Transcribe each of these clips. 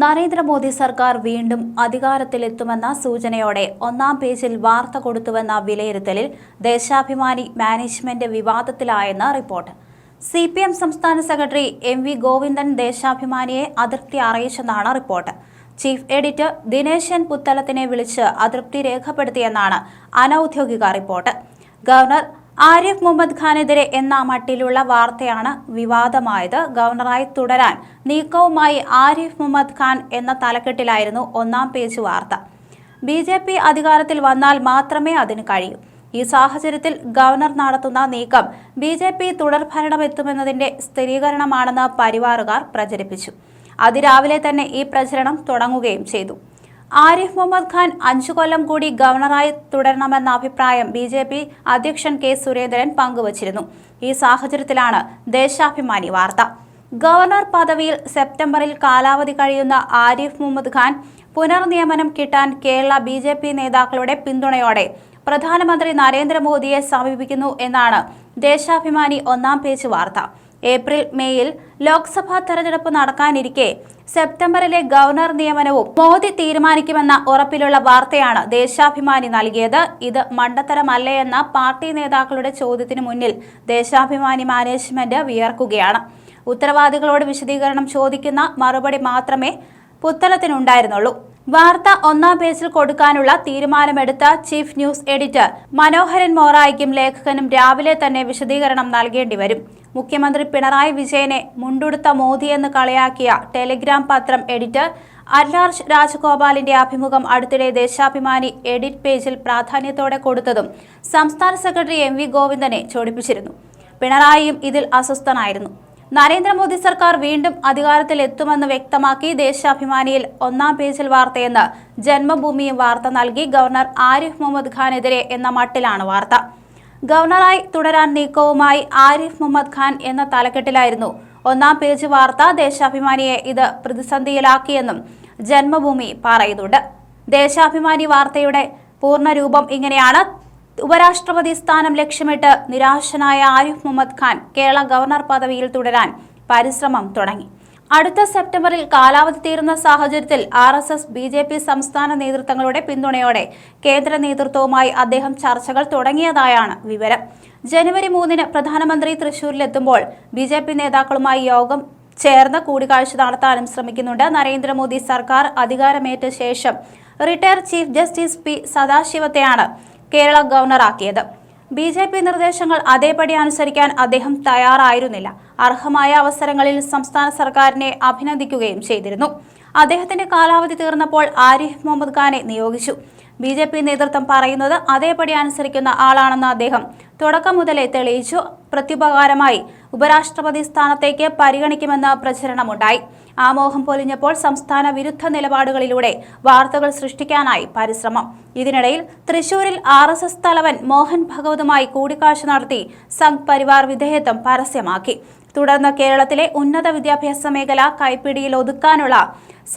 നരേന്ദ്രമോദി സർക്കാർ വീണ്ടും അധികാരത്തിലെത്തുമെന്ന സൂചനയോടെ ഒന്നാം പേജിൽ വാർത്ത കൊടുത്തുവെന്ന വിലയിരുത്തലിൽ ദേശാഭിമാനി മാനേജ്മെന്റ് വിവാദത്തിലായെന്ന് റിപ്പോർട്ട്. സി പി എം സംസ്ഥാന സെക്രട്ടറി എം വി ഗോവിന്ദൻ ദേശാഭിമാനിയെ അതൃപ്തി അറിയിച്ചെന്നാണ് റിപ്പോർട്ട്. ചീഫ് എഡിറ്റർ ദിനേശൻ പുത്തലത്തിനെ വിളിച്ച് അതൃപ്തി രേഖപ്പെടുത്തിയെന്നാണ് അനൌദ്യോഗിക റിപ്പോർട്ട്. ഗവർണർ ആരിഫ് മുഹമ്മദ് ഖാനെതിരെ എന്ന മട്ടിലുള്ള വാർത്തയാണ് വിവാദമായത്. ഗവർണറായി തുടരാൻ നീക്കവുമായി ആരിഫ് മുഹമ്മദ് ഖാൻ എന്ന തലക്കെട്ടിലായിരുന്നു ഒന്നാം പേജ് വാർത്ത. ബി ജെ പി അധികാരത്തിൽ വന്നാൽ മാത്രമേ അതിന് കഴിയൂ. ഈ സാഹചര്യത്തിൽ ഗവർണർ നടത്തുന്ന നീക്കം ബി ജെ പി തുടർഭരണമെത്തുമെന്നതിന്റെ സ്ഥിരീകരണമാണെന്ന് പരിവാറുകാർ പ്രചരിപ്പിച്ചു. അതിരാവിലെ തന്നെ ഈ പ്രചരണം തുടങ്ങുകയും ചെയ്തു. ആരിഫ് മുഹമ്മദ് ഖാൻ അഞ്ചു കൊല്ലം കൂടി ഗവർണറായി തുടരണമെന്ന അഭിപ്രായം ബി ജെ പി അധ്യക്ഷൻ കെ സുരേന്ദ്രൻ പങ്കുവച്ചിരുന്നു. ഈ സാഹചര്യത്തിലാണ് ദേശാഭിമാനി വാർത്ത. ഗവർണർ പദവിയിൽ സെപ്റ്റംബറിൽ കാലാവധി കഴിയുന്ന ആരിഫ് മുഹമ്മദ് ഖാൻ പുനർനിയമനം കിട്ടാൻ കേരള ബി ജെ പി നേതാക്കളുടെ പിന്തുണയോടെ പ്രധാനമന്ത്രി നരേന്ദ്രമോദിയെ സമീപിക്കുന്നു എന്നാണ് ദേശാഭിമാനി ഒന്നാം പേജ് വാർത്ത. ഏപ്രിൽ മേയിൽ ലോക്സഭാ തെരഞ്ഞെടുപ്പ് നടക്കാനിരിക്കെ സെപ്റ്റംബറിലെ ഗവർണർ നിയമനവും മോദി തീരുമാനിക്കുമെന്ന ഉറപ്പിലുള്ള വാർത്തയാണ് ദേശാഭിമാനി നൽകിയത്. ഇത് മണ്ടത്തരമല്ലേ എന്ന പാർട്ടി നേതാക്കളുടെ ചോദ്യത്തിന് മുന്നിൽ ദേശാഭിമാനി മാനേജ്മെന്റ് വിയർക്കുകയാണ്. ഉത്തരവാദികളോട് വിശദീകരണം ചോദിക്കുന്ന മറുപടി മാത്രമേ പുത്തലത്തിനുണ്ടായിരുന്നുള്ളൂ വാർത്ത ഒന്നാം പേജിൽ കൊടുക്കാനുള്ള തീരുമാനമെടുത്ത ചീഫ് ന്യൂസ് എഡിറ്റർ മനോഹരൻ മോറായിക്കും ലേഖകനും രാവിലെ തന്നെ വിശദീകരണം നൽകേണ്ടി വരും മുഖ്യമന്ത്രി പിണറായി വിജയനെ മുണ്ടുടുത്ത മോദിയെന്ന് കളിയാക്കിയ ടെലിഗ്രാം പത്രം എഡിറ്റർ അല്ലാർജ് രാജഗോപാലിന്റെ അഭിമുഖം അടുത്തിടെ ദേശാഭിമാനി എഡിറ്റ് പേജിൽ പ്രാധാന്യത്തോടെ കൊടുത്തതും സംസ്ഥാന സെക്രട്ടറി എം വി ഗോവിന്ദനെ ചോടിപ്പിച്ചിരുന്നു. പിണറായിയും ഇതിൽ അസ്വസ്ഥനായിരുന്നു. നരേന്ദ്രമോദി സർക്കാർ വീണ്ടും അധികാരത്തിൽ എത്തുമെന്ന് വ്യക്തമാക്കി ദേശാഭിമാനിയിൽ ഒന്നാം പേജിൽ വാർത്തയെന്ന് ജന്മഭൂമിയും വാർത്ത നൽകി ഗവർണർ ആരിഫ് മുഹമ്മദ് ഖാനെതിരെ എന്ന മട്ടിലാണ് വാർത്ത. ഗവർണറായി തുടരാൻ നീക്കവുമായി ആരിഫ് മുഹമ്മദ് ഖാൻ എന്ന തലക്കെട്ടിലായിരുന്നു. ഒന്നാം പേജ് വാർത്ത ദേശാഭിമാനിയെ ഇത് പ്രതിസന്ധിയിലാക്കിയെന്നും ജന്മഭൂമി പറയുന്നുണ്ട്. ദേശാഭിമാനി വാർത്തയുടെ പൂർണരൂപം ഇങ്ങനെയാണ്. ഉപരാഷ്ട്രപതി സ്ഥാനം ലക്ഷ്യമിട്ട് നിരാശനായ ആരിഫ് മുഹമ്മദ് ഖാൻ കേരള ഗവർണർ പദവിയിൽ തുടരാൻ പരിശ്രമം തുടങ്ങി. അടുത്ത സെപ്റ്റംബറിൽ കാലാവധി തീരുന്ന സാഹചര്യത്തിൽ R S S B J P സംസ്ഥാന നേതൃത്വങ്ങളുടെ പിന്തുണയോടെ കേന്ദ്ര നേതൃത്വവുമായി അദ്ദേഹം ചർച്ചകൾ തുടങ്ങിയതായാണ് വിവരം. ജനുവരി മൂന്നിന് പ്രധാനമന്ത്രി തൃശൂരിലെത്തുമ്പോൾ ബി ജെ പി നേതാക്കളുമായി യോഗം ചേർന്ന് കൂടിക്കാഴ്ച നടത്താനും ശ്രമിക്കുന്നുണ്ട്. നരേന്ദ്രമോദി സർക്കാർ അധികാരമേറ്റ ശേഷം retire chief justice P സദാശിവത്തെയാണ് Kerala ഗവർണറാക്കിയത്. B J P നിർദ്ദേശങ്ങൾ അതേപടി അനുസരിക്കാൻ അദ്ദേഹം തയ്യാറായിരുന്നില്ല. അർഹമായ അവസരങ്ങളിൽ സംസ്ഥാന സർക്കാരിനെ അഭിനന്ദിക്കുകയും ചെയ്തിരുന്നു. അദ്ദേഹത്തിന്റെ കാലാവധി തീർന്നപ്പോൾ ആരിഫ് മുഹമ്മദ് ഖാനെ നിയോഗിച്ചു. ബി ജെ പി നേതൃത്വം പറയുന്നത് അതേപടി അനുസരിക്കുന്ന ആളാണെന്ന് അദ്ദേഹം തുടക്കം മുതലേ തെളിയിച്ചു. പ്രത്യുപകാരമായി ഉപരാഷ്ട്രപതി സ്ഥാനത്തേക്ക് പരിഗണിക്കുമെന്ന് പ്രചരണമുണ്ടായി. ആ മോഹം പൊലിഞ്ഞപ്പോൾ സംസ്ഥാന വിരുദ്ധ നിലപാടുകളിലൂടെ വാർത്തകൾ സൃഷ്ടിക്കാനായി പരിശ്രമം. ഇതിനിടയിൽ തൃശൂരിൽ ആർ എസ് എസ് തലവൻ മോഹൻ ഭഗവതുമായി കൂടിക്കാഴ്ച നടത്തി സംഘ് പരിവാർ വിധേയത്വം പരസ്യമാക്കി. തുടർന്ന് കേരളത്തിലെ ഉന്നത വിദ്യാഭ്യാസ മേഖല കൈപ്പിടിയിൽ ഒതുക്കാനുള്ള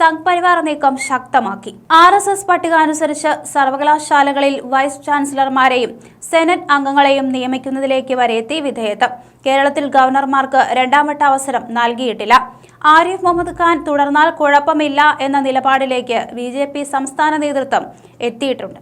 സംഘ്പരിവാർ നീക്കം ശക്തമാക്കി. ആർ എസ് എസ് പട്ടിക അനുസരിച്ച് സർവകലാശാലകളിൽ വൈസ് ചാൻസലർമാരെയും സെനറ്റ് അംഗങ്ങളെയും നിയമിക്കുന്നതിലേക്ക് വരെ എത്തി വിധേയത്വം. കേരളത്തിൽ ഗവർണർമാർക്ക് രണ്ടാംവട്ട അവസരം നൽകിയിട്ടില്ല. ആരിഫ് മുഹമ്മദ് ഖാൻ തുടർന്നാൽ കുഴപ്പമില്ല എന്ന നിലപാടിലേക്ക് ബി സംസ്ഥാന നേതൃത്വം എത്തിയിട്ടുണ്ട്.